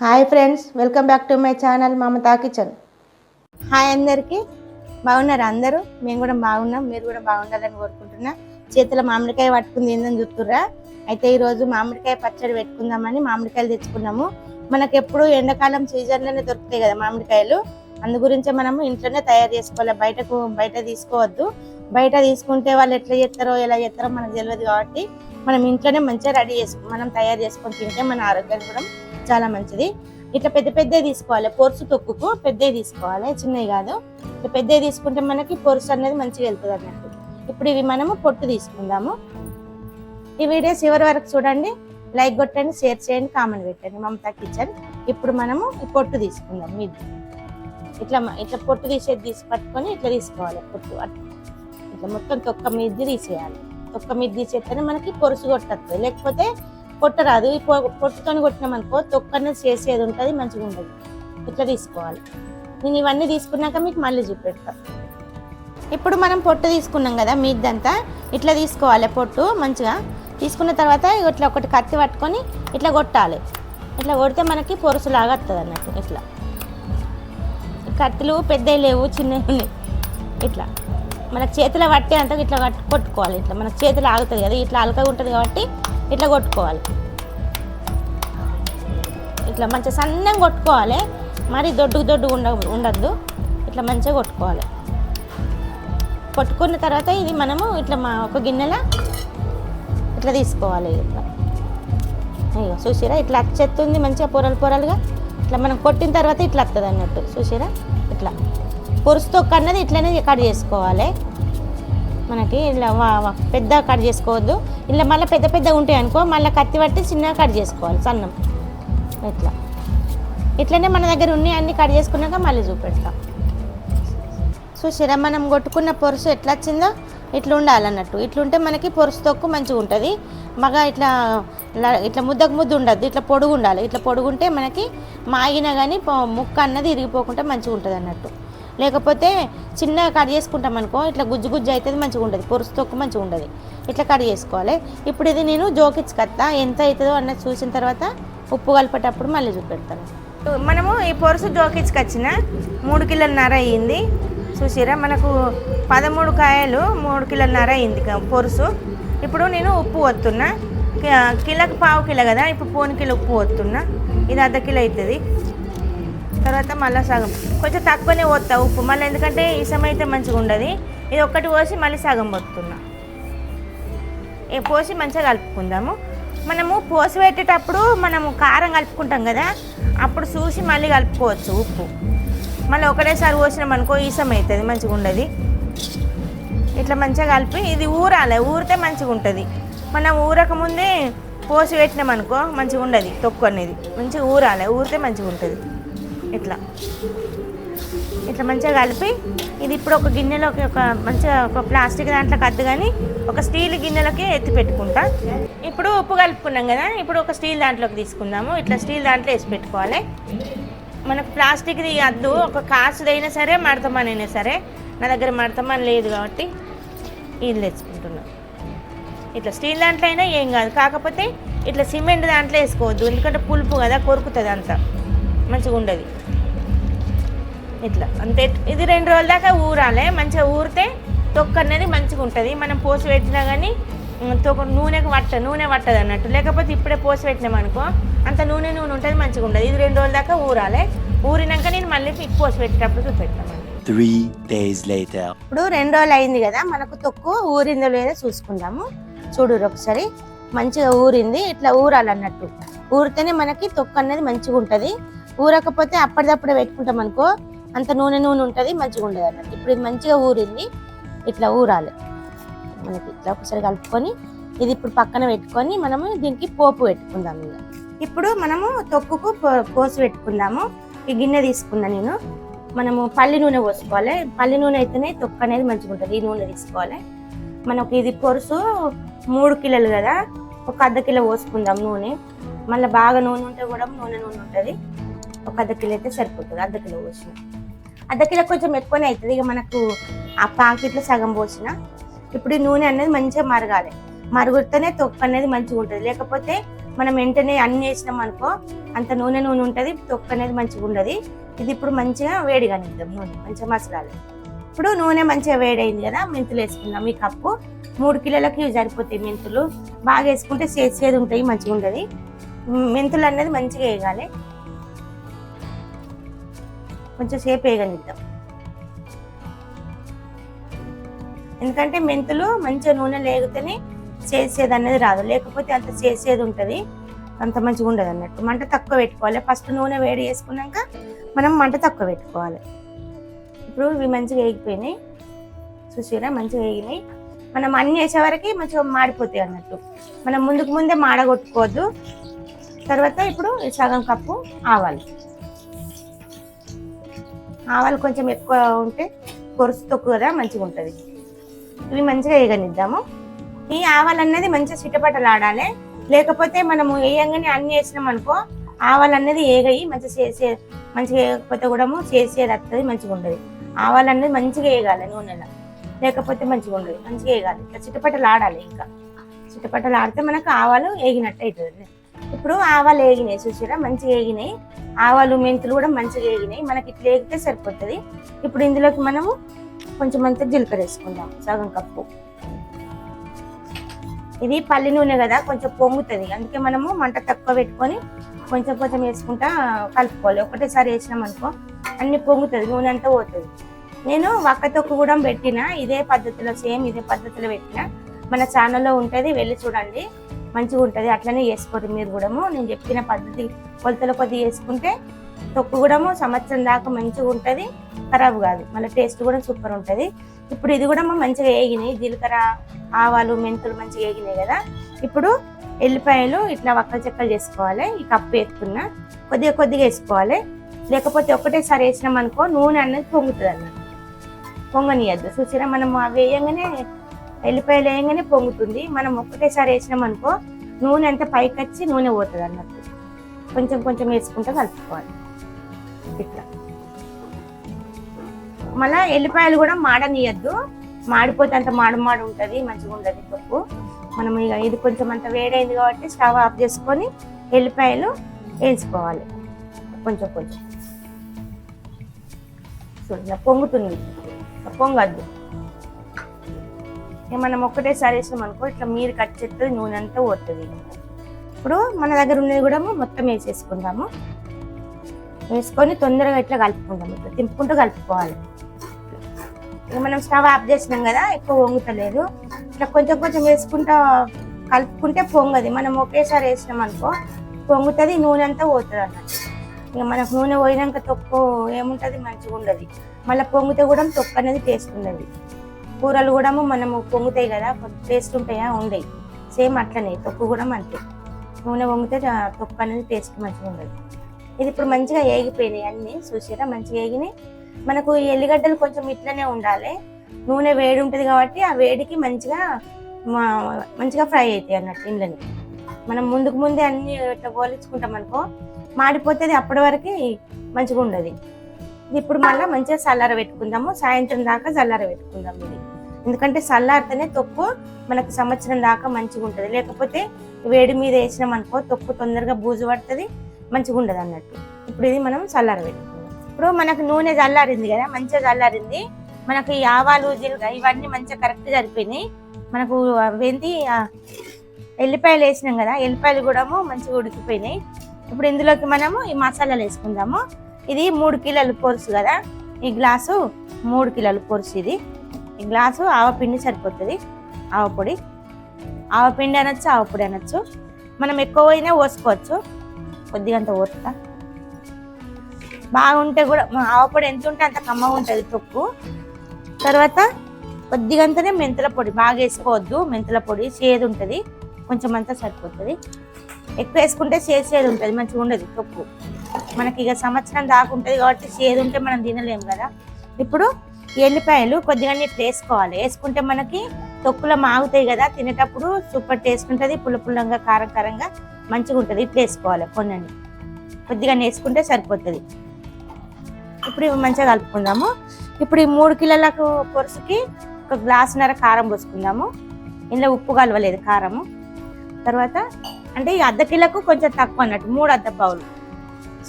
Hi friends welcome back to my channel Mamata kitchen. Hi అందరికీ. బాగున్నారు అందరూ? మేము కూడా బాగున్నాం మీరు కూడా బాగుండాలని కోరుకుంటున్నా. చేతిలో మామిడికాయ పట్టుకుంది ఏందని చూస్తుర్రా? అయితే ఈరోజు మామిడికాయ పచ్చడి పెట్టుకుందామని మామిడికాయలు తెచ్చుకున్నాము. మనకు ఎప్పుడు ఎండాకాలం సీజన్లోనే దొరుకుతాయి కదా మామిడికాయలు. అందు గురించే మనము ఇంట్లోనే తయారు చేసుకోవాలి. బయటకు బయట తీసుకోవద్దు. బయట తీసుకుంటే వాళ్ళు ఎట్లా చేస్తారో ఎలా చేస్తారో మనకు తెలియదు కాబట్టి మనం ఇంట్లోనే మంచిగా రెడీ చేసుకో మనం తయారు చేసుకొని తింటే మన ఆరోగ్యాన్ని కూడా చాలా మంచిది. ఇట్లా పెద్ద పెద్దవి తీసుకోవాలి. పొరుసు తొక్కుకు పెద్దవి తీసుకోవాలి. చిన్నవి కాదు. ఇట్లా పెద్దవి తీసుకుంటే మనకి పొరుసు అనేది మంచిగా వెళ్తుంది అన్నట్టు. ఇప్పుడు ఇవి మనము పొట్టు తీసుకుందాము. ఈ వీడియో చివరి వరకు చూడండి. లైక్ కొట్టండి షేర్ చేయండి కామెంట్ పెట్టండి. మమతా కిచెన్. ఇప్పుడు మనము ఈ పొట్టు తీసుకుందాం. మీది ఇట్లా ఇట్లా పొట్టు తీసేది తీసి పట్టుకొని ఇట్లా తీసుకోవాలి పొట్టు. అట్లా. ఇట్లా మొత్తం తొక్క మీది తీసేయాలి. తొక్క మీద తీసేస్తేనే మనకి పొరుసు కొట్టద్దు. లేకపోతే కొట్టరాదు. ఈ పొ- పొట్టుతోని కొట్టినాం అనుకో తొక్క అనేది చేసేది ఉంటుంది మంచిగా ఉండదు. ఇట్లా తీసుకోవాలి. నేను ఇవన్నీ తీసుకున్నాక మీకు మళ్ళీ చూపెడతా. ఇప్పుడు మనం పొట్టు తీసుకున్నాం కదా మీదంతా ఇట్లా తీసుకోవాలి పొట్టు మంచిగా. తీసుకున్న తర్వాత ఇట్లా ఒకటి కత్తి పట్టుకొని ఇట్లా కొట్టాలి. ఇట్లా కొడితే మనకి పొరుసులాగా వస్తుంది అన్నట్టు ఇట్లా. కత్తులు పెద్దవి లేవు చిన్నవి ఉన్నాయి ఇట్లా. మన చేతిలో పట్టే అంత ఇట్లా కట్టు కొట్టుకోవాలి. ఇట్లా మన చేతిలో ఆగుతుంది కదా ఇట్లా అలకగా ఉంటుంది కాబట్టి ఇట్లా కొట్టుకోవాలి. ఇట్లా మంచిగా సన్నంగా కొట్టుకోవాలి. మరి దొడ్డు దొడ్డు ఉండ ఉండద్దు. ఇట్లా మంచిగా కొట్టుకోవాలి. కొట్టుకున్న తర్వాత ఇది మనము ఇట్లా మా ఒక గిన్నెలో ఇట్లా తీసుకోవాలి ఇట్లా. అయ్యో చూసిరా ఇట్లా అచ్చెత్తుంది మంచిగా పొరలు పొరలుగా. ఇట్లా మనం కొట్టిన తర్వాత ఇట్లా వస్తుంది అన్నట్టు చూసిరా? ఇట్లా. పొరుసు అన్నది ఇట్లనే కట్ చేసుకోవాలి. మనకి ఇలా వా- పెద్ద కట్ చేసుకోవద్దు. ఇలా మళ్ళీ పెద్ద పెద్ద ఉంటాయి అనుకో మళ్ళీ కత్తి పట్టి చిన్నగా కట్ చేసుకోవాలి సన్నం. ఇట్లా. ఇట్లనే మన దగ్గర ఉన్నాయి అన్ని కట్ చేసుకున్నాక మళ్ళీ చూపెడతాం. చూసిరా మనం కొట్టుకున్న పొరుసు ఎట్లా వచ్చిందో ఇట్లా ఉండాలన్నట్టు ఇట్లుంటే మనకి పొరుసు తొక్కు మంచిగా ఉంటుంది. మగ ఇట్లా ఇట్లా ముద్దకు ముద్దు ఉండద్దు. ఇట్లా పొడుగు ఉండాలి. ఇట్లా పొడుగుంటే మనకి మాగినా కానీ ముక్క అన్నది ఇరిగిపోకుండా మంచిగా ఉంటుంది అన్నట్టు లేకపోతే చిన్నగా కట్ చేసుకుంటాం అనుకో ఇట్లా గుజ్జు గుజ్జు అవుతుంది మంచిగా ఉంటుంది పొరుసు తొక్కు మంచిగా ఉంటుంది ఇట్లా కట్ చేసుకోవాలి. ఇప్పుడు ఇది నేను జోకిచ్చుకత్తా ఎంత అవుతుందో అన్నది చూసిన తర్వాత ఉప్పు కలిపేటప్పుడు మళ్ళీ చూపెడతాను. మనము ఈ పొరుసు జోకిచ్చుకొచ్చిన మూడు కిలోన్నర అయ్యింది. చూసిరా మనకు పదమూడు కాయలు మూడు కిలోన్నర అయింది పొరుసు. ఇప్పుడు నేను ఉప్పు వస్తున్నా కిలోకి పావు కిలో కదా ఇప్పుడు పోను కిలో ఉప్పు వస్తున్నా ఇది అర్ధ కిలో అవుతుంది తర్వాత మళ్ళీ సగం. కొంచెం తక్కువనే పోతా ఉప్పు. మళ్ళీ ఎందుకంటే ఇసం అయితే మంచిగా ఉండదు. ఇది ఒక్కటి పోసి మళ్ళీ సగం పోతున్నా. పోసి మంచిగా కలుపుకుందాము. మనము పోసి పెట్టేటప్పుడు మనము కారం కలుపుకుంటాం కదా అప్పుడు చూసి మళ్ళీ కలుపుకోవచ్చు ఉప్పు. మళ్ళీ ఒకటేసారి పోసినాం అనుకో ఈసం అవుతుంది మంచిగా ఉండదు. ఇట్లా మంచిగా కలిపి ఇది ఊరాలి ఊరితే మంచిగా ఉంటుంది. మనం ఊరకముందే పోసి పెట్టినాం అనుకో మంచిగా ఉండదు తొక్కు అనేది. మంచిగా ఊరాలి ఊరితే మంచిగా ఉంటుంది. ఇట్లా. ఇట్లా మంచిగా కలిపి ఇది ఇప్పుడు ఒక గిన్నెలోకి ఒక మంచిగా ఒక ప్లాస్టిక్ దాంట్లో కద్దు కానీ ఒక స్టీల్ గిన్నెలోకి ఎత్తి పెట్టుకుంటా. ఇప్పుడు ఉప్పు కలుపుకున్నాం కదా ఇప్పుడు ఒక స్టీల్ దాంట్లోకి తీసుకుందాము. ఇట్లా స్టీల్ దాంట్లో వేసి పెట్టుకోవాలి. మనకు ప్లాస్టిక్ది అద్దు ఒక కాసుదైనా సరే మడతమనైనా సరే నా దగ్గర మడతమని లేదు కాబట్టి ఇది తెచ్చుకుంటున్నాం. ఇట్లా స్టీల్ దాంట్లో అయినా ఏం కాదు. కాకపోతే ఇట్లా సిమెంట్ దాంట్లో వేసుకోవద్దు. ఎందుకంటే పులుపు కదా కొరుకుతుంది అంతా మంచిగా ఉండదు ఇట్లా. అంతే. ఇది రెండు రోజుల దాకా ఊరాలి. మంచిగా ఊరితే తొక్క అనేది మంచిగా ఉంటుంది. మనం పోసి పెట్టినా కానీ తొక్క నూనెకు పట్ట నూనె పట్టదు అన్నట్టు. లేకపోతే ఇప్పుడే పోసి పెట్టినాం అనుకో అంత నూనె నూనె ఉంటుంది మంచిగా ఉండదు. ఇది రెండు రోజుల దాకా ఊరాలి. ఊరినాక నేను మళ్ళీ పిక్ పోసి పెట్టేటప్పుడు చూపెట్టాను Three days later. ఇప్పుడు రెండు రోజులు అయింది కదా మనకు తొక్కు ఊరిందో లేదో చూసుకుందాము. చూడు ఒకసారి. మంచిగా ఊరింది. ఇట్లా ఊరాలన్నట్టు. ఊరితేనే మనకి తొక్కు అనేది మంచిగా ఉంటుంది. ఊరకపోతే అప్పటిదప్పుడే పెట్టుకుంటాం అనుకో అంత నూనె నూనె ఉంటుంది మంచిగా ఉండదు అన్నట్టు. ఇప్పుడు ఇది మంచిగా ఊరింది ఇట్లా ఊరాలి. మనకి ఇట్లా ఒకసారి కలుపుకొని ఇది ఇప్పుడు పక్కన పెట్టుకొని మనము దీనికి పోపు పెట్టుకుందాం ఇక. ఇప్పుడు మనము తొక్కుకు పోసి పెట్టుకుందాము. ఈ గిన్నె తీసుకున్నా నేను. మనము పల్లి నూనె పోసుకోవాలి. పల్లి నూనె అయితేనే తొక్కు అనేది మంచిగా ఉంటుంది. ఈ నూనె తీసుకోవాలి. మనకు ఇది పొరుసు మూడు కిలోలు కదా. ఒక అర్ధ కిలో పోసుకుందాం నూనె. మళ్ళీ బాగా నూనె ఉంటే కూడా నూనె నూనె ఉంటుంది. ఒక అర్ధ కిలో అయితే సరిపోతుంది. అర్ధ కిలో పోసిన. అర్ధ కిలో కొంచెం ఎక్కువనే అవుతుంది. ఇక మనకు ఆ పాకెట్లో సగం పోసిన ఇప్పుడు నూనె అనేది మంచిగా మరగాలి. మరుగుతూనే తొక్క అనేది మంచిగా ఉంటుంది. లేకపోతే మనం వెంటనే అన్ని వేసినాం అనుకో అంత నూనె నూనె ఉంటుంది తొక్క అనేది మంచిగా ఉండదు. ఇది ఇప్పుడు మంచిగా వేడి కనిద్దాం నూనె మంచిగా మసలాలి ఇప్పుడు నూనె మంచిగా వేడైంది కదా మెంతులు వేసుకుందాం. ఈ కప్పు మూడు కిలోలకి సరిపోతాయి మెంతులు. బాగా వేసుకుంటే చేసేది ఉంటాయి మంచిగా ఉంటుంది మెంతులు అనేది మంచిగా వేయాలి కొంచెం సేపు వేయగలుగుతాం ఎందుకంటే మెంతులు మంచిగా నూనె లేగితేనే చేసేది అనేది రాదు. లేకపోతే అంత చేసేది ఉంటుంది. అంత మంచిగా ఉండదు అన్నట్టు. మంట తక్కువ పెట్టుకోవాలి. ఫస్ట్ నూనె వేడి చేసుకున్నాక మనం మంట తక్కువ పెట్టుకోవాలి. ఇప్పుడు ఇవి మంచిగా వేగిపోయినాయి. చూసారా మంచిగా వేగినాయి. మనం అన్ని వేసే వరకు మంచిగా మాడిపోతాయి అన్నట్టు. మనం ముందుకు ముందే మాడగొట్టుకోవద్దు. తర్వాత ఇప్పుడు సగం కప్పు ఆవాలి. ఆవాలు కొంచెం ఎక్కువ ఉంటే కొరుసు తక్కువ కదా మంచిగా ఉంటుంది. ఇవి మంచిగా వేయగనిద్దాము ఈ ఆవాలు అన్నది మంచిగా చిటపటలు ఆడాలి లేకపోతే మనము వేయంగానే అన్ని వేసినాం అనుకో ఆవాలు అన్నది ఏగయి మంచిగా చేసే మంచిగా వేయకపోతే కూడా చేసేది వస్తుంది మంచిగా ఉండదు. ఆవాలు అన్నది మంచిగా వేయగాలి నూనెలో. లేకపోతే మంచిగా ఉండదు మంచిగా వేయగాలి ఇట్లా చిటపటలు ఆడాలి ఇంకా. చిటపటలు ఆడితే మనకు ఆవాలు వేగినట్టు అవుతుంది ఇప్పుడు ఆవాలు వేగినాయి చూసారా మంచిగా వేగినాయి. ఆవాలు మెంతులు కూడా మంచిగా వేగినాయి. మనకి ఇట్లా వేగితే సరిపోతుంది. ఇప్పుడు ఇందులోకి మనము కొంచెం అంతా జీలకర్ర వేసుకుందాం సగం కప్పు. ఇది పల్లి నూనె కదా కొంచెం పొంగుతుంది. అందుకే మనము మంట తక్కువ పెట్టుకొని కొంచెం కొంచెం వేసుకుంటా కలుపుకోవాలి. ఒకటేసారి వేసినాం అనుకో అన్ని పొంగుతుంది నూనె అంతా పోతుంది. నేను వక్కతొక్కు కూడా పెట్టిన ఇదే పద్ధతిలో సేమ్ ఇదే పద్ధతిలో పెట్టిన. మన ఛానల్లో ఉంటుంది వెళ్ళి చూడండి. మంచిగా ఉంటుంది అట్లనే చేసుకోండి మీరు కూడా నేను చెప్పిన పద్ధతి కొలతల కొద్ది వేసుకుంటే తొక్కు కూడా సంవత్సరం దాకా మంచిగా ఉంటుంది ఖరాబ్ కాదు. మళ్ళీ టేస్ట్ కూడా సూపర్ ఉంటుంది. ఇప్పుడు ఇది కూడా మంచిగా వేగినాయి. జీలకర్ర ఆవాలు మెంతులు మంచిగా వేగినాయి కదా. ఇప్పుడు ఎల్లిపాయలు ఇట్లా వక్కలు చెక్కలు చేసుకోవాలి. ఈ కప్పు వేసుకున్న కొద్దిగా కొద్దిగా వేసుకోవాలి. లేకపోతే ఒకటేసారి వేసినాం అనుకో నూనె అనేది పొంగుతుంది అన్నమాట పొంగనియద్దు. చూసినా మనం అవి వేయంగానే ఎల్లిపాయలు వేయంగానే పొంగుతుంది. మనం ఒక్కటేసారి వేసినాం అనుకో నూనె అంతా పైకి వచ్చి నూనె పోతుంది అన్నట్టు. కొంచెం కొంచెం వేసుకుంటే కలుపుకోవాలి. ఇట్లా. మళ్ళీ ఎల్లిపాయలు కూడా మాడనీయద్దు. మాడిపోతే అంత మాడు మాడు ఉంటుంది మంచిగా ఉండదు పప్పు. మనం ఇక ఇది కొంచెం అంత వేడైంది కాబట్టి స్టవ్ ఆఫ్ చేసుకొని ఎల్లిపాయలు వేసుకోవాలి. కొంచెం కొంచెం. చూడండి పొంగుతుంది. పొంగద్దు. మనం ఒక్కటేసారి వేసాం అనుకో ఇట్లా మీరు కట్ చేస్తే నూనె అంతా పోతుంది. ఇప్పుడు మన దగ్గర ఉన్నది కూడా మొత్తం వేసేసుకుందాము. వేసుకొని తొందరగా ఇట్లా కలుపుకుందాం. ఇట్లా తింపుకుంటూ కలుపుకోవాలి. ఇక మనం స్టవ్ ఆఫ్ చేసినాం కదా ఎక్కువ వంగుతలేదు. ఇట్లా కొంచెం కొంచెం వేసుకుంటా కలుపుకుంటే పొంగది. మనం ఒకేసారి వేసినాం అనుకో పొంగుతుంది నూనె అంతా పోతుంది అన్నట్టు. ఇక మనకు నూనె పోయినాక తొక్కు ఏముంటుంది? మంచిగా ఉండదు మళ్ళీ పొంగితే కూడా తొక్కు అనేది టేస్ట్ ఉండదు. కూరలు కూడా మనము పొంగుతాయి కదా టేస్ట్ ఉంటాయా ఉండవు సేమ్ అట్లనే తొక్కు కూడా అంతే నూనె పొంగితే తొక్కు అనేది టేస్ట్ మంచిగా ఉండదు. ఇది ఇప్పుడు మంచిగా ఏగిపోయినాయి అన్నీ చూసారా మంచిగా ఏగినాయి. మనకు ఈ ఎల్లిగడ్డలు కొంచెం ఇట్లనే ఉండాలి. నూనె వేడి ఉంటుంది కాబట్టి ఆ వేడికి మంచిగా మా- మంచిగా ఫ్రై అవుతాయి అన్నట్టు ఇండ్లని. మనం ముందుకు ముందే అన్ని ఇట్లా పోలించుకుంటాం అనుకో మాడిపోతుంది అప్పటి వరకు మంచిగా ఉండదు ఇప్పుడు మళ్ళీ మంచిగా చల్లార పెట్టుకుందాము. సాయంత్రం దాకా చల్లార పెట్టుకుందాం ఇది. ఎందుకంటే చల్లారితేనే తొక్కు మనకు సంవత్సరం దాకా మంచిగా ఉంటుంది. లేకపోతే వేడి మీద వేసినాం అనుకో తొక్కు తొందరగా బూజు పడుతుంది మంచిగా ఉండదు అన్నట్టు. ఇప్పుడు ఇది మనం చల్లార పెట్టుకుందాం. ఇప్పుడు మనకు నూనె చల్లారింది కదా మంచిగా చల్లారింది. మనకు ఈ ఆవాలు జీలకర్ర ఇవన్నీ మంచిగా కరెక్ట్ సరిపోయినాయి. మనకు అవేంటి? ఎల్లిపాయలు వేసినాం కదా ఎల్లిపాయలు కూడా మంచిగా ఉడికిపోయినాయి. ఇప్పుడు ఇందులోకి మనము ఈ మసాలాలు వేసుకుందాము. ఇది మూడు కిలోలు పొరుసు కదా. ఈ గ్లాసు మూడు కిలోలు పొరుసు ఇది. ఈ గ్లాసు ఆవపిండి సరిపోతుంది. ఆవపొడి ఆవపిండి అనొచ్చు ఆవపొడి అనొచ్చు. మనం ఎక్కువ అయినా పోసుకోవచ్చు. కొద్దిగా అంత పోస్తా. బాగుంటే కూడా ఆవపొడి ఎంత ఉంటే అంత కమ్మగా ఉంటుంది తొక్కు. తర్వాత కొద్దిగంతనే మెంతుల పొడి. బాగా వేసుకోవద్దు. మెంతుల పొడి చేదు ఉంటుంది. కొంచెం అంతా సరిపోతుంది. ఎక్కువ వేసుకుంటే చేదు చేదు ఉంటుంది. మంచిగా ఉండదు తొక్కు. మనకి ఇక సంవత్సరం దాకా ఉంటుంది కాబట్టి చేదు ఉంటే మనం తినలేము కదా. ఇప్పుడు ఎల్లిపాయలు కొద్దిగా ఇట్లా వేసుకోవాలి. వేసుకుంటే మనకి తొక్కులో మాగుతాయి కదా. తినేటప్పుడు సూపర్ టేస్ట్ ఉంటుంది. పుల్ల పుల్లంగా కారం కారంగా మంచిగా ఉంటుంది. ఇట్లా వేసుకోవాలి కొన్ని కొద్దిగా వేసుకుంటే సరిపోతుంది. ఇప్పుడు ఇవి మంచిగా కలుపుకుందాము. ఇప్పుడు ఈ మూడు కిలోలకు పొరుసుకి ఒక గ్లాసున్నర కారం పోసుకుందాము. ఇందులో ఉప్పు కలవలేదు కారము. తర్వాత అంటే ఈ అర్ధ కిలోకు కొంచెం తక్కువ అన్నట్టు మూడు అర్ధ పావులు.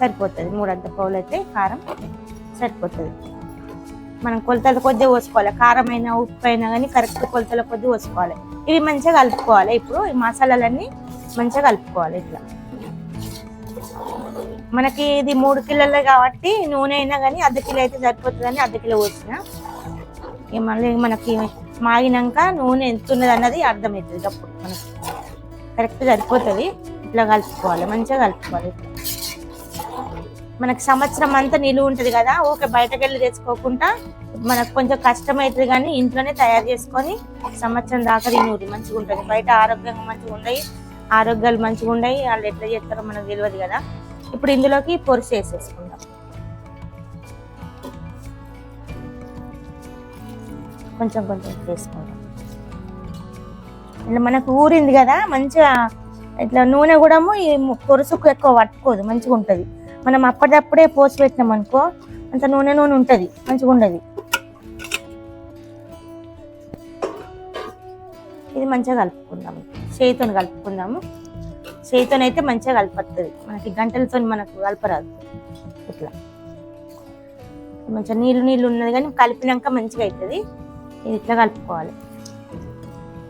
సరిపోతుంది. మూడు పౌలు అయితే కారం సరిపోతుంది. మనం కొలతల కొద్దీ పోసుకోవాలి. కారం అయినా ఉప్పు అయినా కానీ కరెక్ట్ కొలతల కొద్దీ పోసుకోవాలి. ఇవి మంచిగా కలుపుకోవాలి. ఇప్పుడు ఈ మసాలాలన్నీ మంచిగా కలుపుకోవాలి ఇట్లా. మనకి ఇది మూడు కిలోలే కాబట్టి నూనె అయినా కానీ అర్ధ కిలో అయితే సరిపోతుందని అర్ధ కిలో పోసిన. మళ్ళీ మనకి మాగినాక నూనె ఎంత ఉన్నది అన్నది అర్థమవుతుంది. అప్పుడు మనకి. కరెక్ట్ సరిపోతుంది. ఇట్లా కలుపుకోవాలి. మంచిగా కలుపుకోవాలి. ఇట్లా. మనకి సంవత్సరం అంతా నిలువ ఉంటుంది కదా ఓకే బయటకు వెళ్ళి తెచ్చుకోకుండా మనకు కొంచెం కష్టం అవుతుంది కానీ ఇంట్లోనే తయారు చేసుకొని సంవత్సరం దాకా తినూరి మంచిగా ఉంటుంది. బయట ఆరోగ్యంగా మంచిగా ఉండయి ఆరోగ్యాలు మంచిగా ఉండయి వాళ్ళు ఎట్లా చేస్తారో మనకు తెలియదు కదా. ఇప్పుడు ఇందులోకి పొరుసు వేసేసుకుందాం. కొంచెం కొంచెం వేసుకుందాం. ఇలా మనకు ఊరింది కదా మంచిగా ఇట్లా నూనె కూడా ఈ పొరుసుకు ఎక్కువ పట్టుకోదు మంచిగా ఉంటుంది. మనం అప్పటిదప్పుడే పోసి పెట్టినాం అనుకో అంత నూనె నూనె ఉంటుంది మంచిగా ఉండదు. ఇది మంచిగా కలుపుకుందాము చేయితో కలుపుకుందాము చేయితో అయితే మంచిగా కలుపుతుంది మనకి గంటలతో మనకు కలపరాదు. ఇట్లా. మంచిగా నీళ్ళు నీళ్ళు ఉన్నది కానీ కలిపినాక మంచిగా అవుతుంది ఇది ఇట్లా కలుపుకోవాలి.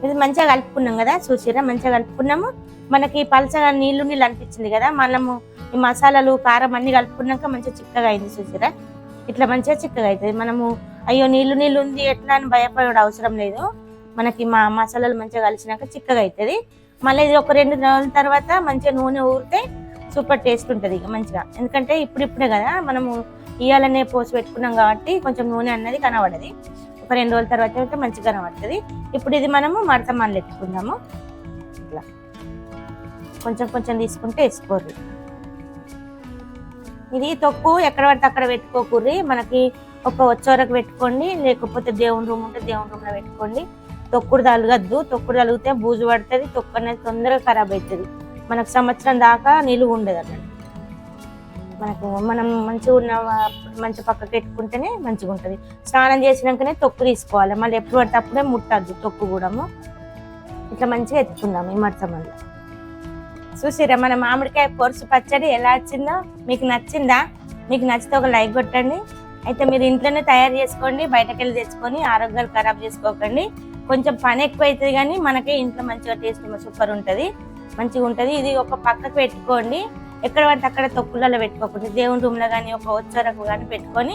ఇది మంచిగా కలుపుకున్నాం కదా చూసిరా మంచిగా కలుపుకున్నాము. మనకి పలచగా నీళ్ళు నీళ్ళు అనిపించింది కదా మనము ఈ మసాలాలు కారం అన్ని కలుపుకున్నాక మంచిగా చిక్కగా అయింది చూసిరా? ఇట్లా మంచిగా చిక్కగా అవుతుంది మనము అయ్యో నీళ్ళు నీళ్ళు ఉంది ఎట్లా అని భయపడే అవసరం లేదు. మనకి మా మసాలాలు మంచిగా కలిసినాక చిక్కగా అవుతుంది మళ్ళీ ఇది ఒక రెండు రోజుల తర్వాత మంచిగా నూనె ఊరితే సూపర్ టేస్ట్ ఉంటుంది ఇక మంచిగా. ఎందుకంటే ఇప్పుడు ఇప్పుడే కదా మనము ఇయ్యాలనే పోసి పెట్టుకున్నాం కాబట్టి కొంచెం నూనె అన్నది కనబడది. ఒక రెండు రోజుల తర్వాత అయితే మంచిగా కనబడుతుంది. ఇప్పుడు ఇది మనము మడత మనలు ఎత్తుకుందాము. ఇట్లా. కొంచెం కొంచెం తీసుకుంటే వేసుకోరు. ఇది తొక్కు ఎక్కడ పడితే అక్కడ పెట్టుకోకూర్రి మనకి ఒక వచ్చోరకు పెట్టుకోండి లేకపోతే దేవుని రూమ్ ఉంటే దేవుని రూమ్లో పెట్టుకోండి. తొక్కుడు తలగద్దు. తొక్కుడు తలిగితే బూజు పడుతుంది. తొక్కు అనేది తొందరగా ఖరాబ్ అవుతుంది. మనకు సంవత్సరం దాకా నిలువ ఉండదు అన్నట్టు మనకు మనం మంచిగా ఉన్న మంచి పక్కకి పెట్టుకుంటేనే మంచిగా ఉంటుంది. స్నానం చేసినాకనే తొక్కు తీసుకోవాలి. మళ్ళీ ఎప్పుడు పడితే అప్పుడే ముట్టద్దు తొక్కు కూడా ఇట్లా మంచిగా ఎత్తుకుందాం ఈ మడత మళ్ళీ చూసిరా మన మామిడికాయ పొరుసు పచ్చడి ఎలా వచ్చిందో? మీకు నచ్చిందా? మీకు నచ్చితే ఒక లైక్ కొట్టండి. అయితే మీరు ఇంట్లోనే తయారు చేసుకోండి బయటకు వెళ్ళి తెచ్చుకొని ఆరోగ్యాలు ఖరాబ్ చేసుకోకండి. కొంచెం పని ఎక్కువ అవుతుంది కానీ మనకే ఇంట్లో మంచిగా టేస్ట్ సూపర్ ఉంటుంది. మంచిగా ఉంటుంది. ఇది ఒక పక్కకు పెట్టుకోండి. ఎక్కడ పడితే అక్కడ తొక్కులలో పెట్టుకోకుండా. దేవుని రూమ్లో కానీ ఒక వచ్చరకు కానీ పెట్టుకొని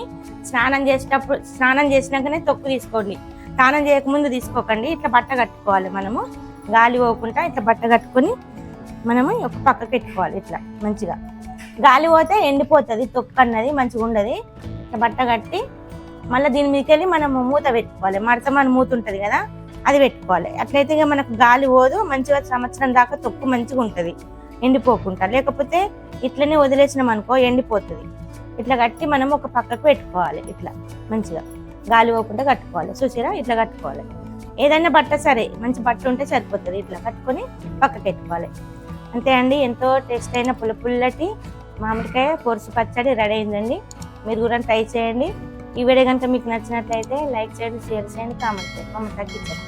స్నానం చేసేటప్పుడు స్నానం చేసినాకనే తొక్కు తీసుకోండి. స్నానం చేయకముందు తీసుకోకండి. ఇట్లా బట్ట కట్టుకోవాలి మనము. గాలి పోకుండా ఇట్లా బట్ట కట్టుకొని మనము ఒక పక్కకు పెట్టుకోవాలి ఇట్లా మంచిగా. గాలి పోతే ఎండిపోతుంది తొక్కు అన్నది మంచిగా ఉండదు. బట్ట కట్టి మళ్ళీ దీని మీదకి వెళ్ళి మనము మూత పెట్టుకోవాలి. మడత మన మూత ఉంటుంది కదా అది పెట్టుకోవాలి. అట్లయితే ఇక మనకు గాలి పోదు మంచిగా సంవత్సరం దాకా తొక్కు మంచిగా ఉంటుంది. ఎండిపోకుండా. లేకపోతే ఇట్లనే వదిలేసినాం అనుకో ఎండిపోతుంది. ఇట్లా కట్టి మనం ఒక పక్కకు పెట్టుకోవాలి ఇట్లా మంచిగా. గాలి పోకుండా కట్టుకోవాలి. చూసిరా? ఇట్లా కట్టుకోవాలి. ఏదైనా బట్ట సరే మంచి బట్ట ఉంటే సరిపోతుంది. ఇట్లా కట్టుకొని పక్కకు పెట్టుకోవాలి. అంతే అండి ఎంతో టేస్ట్ అయిన పుల్ల పుల్లటి మామిడికాయ పొరుసు పచ్చడి రెడీ అయిందండి. మీరు కూడా ట్రై చేయండి. ఈ వీడియో కనుక మీకు నచ్చినట్లయితే లైక్ చేయండి షేర్ చేయండి కామెంట్ చేయండి. కామెంట్ తగ్గించండి.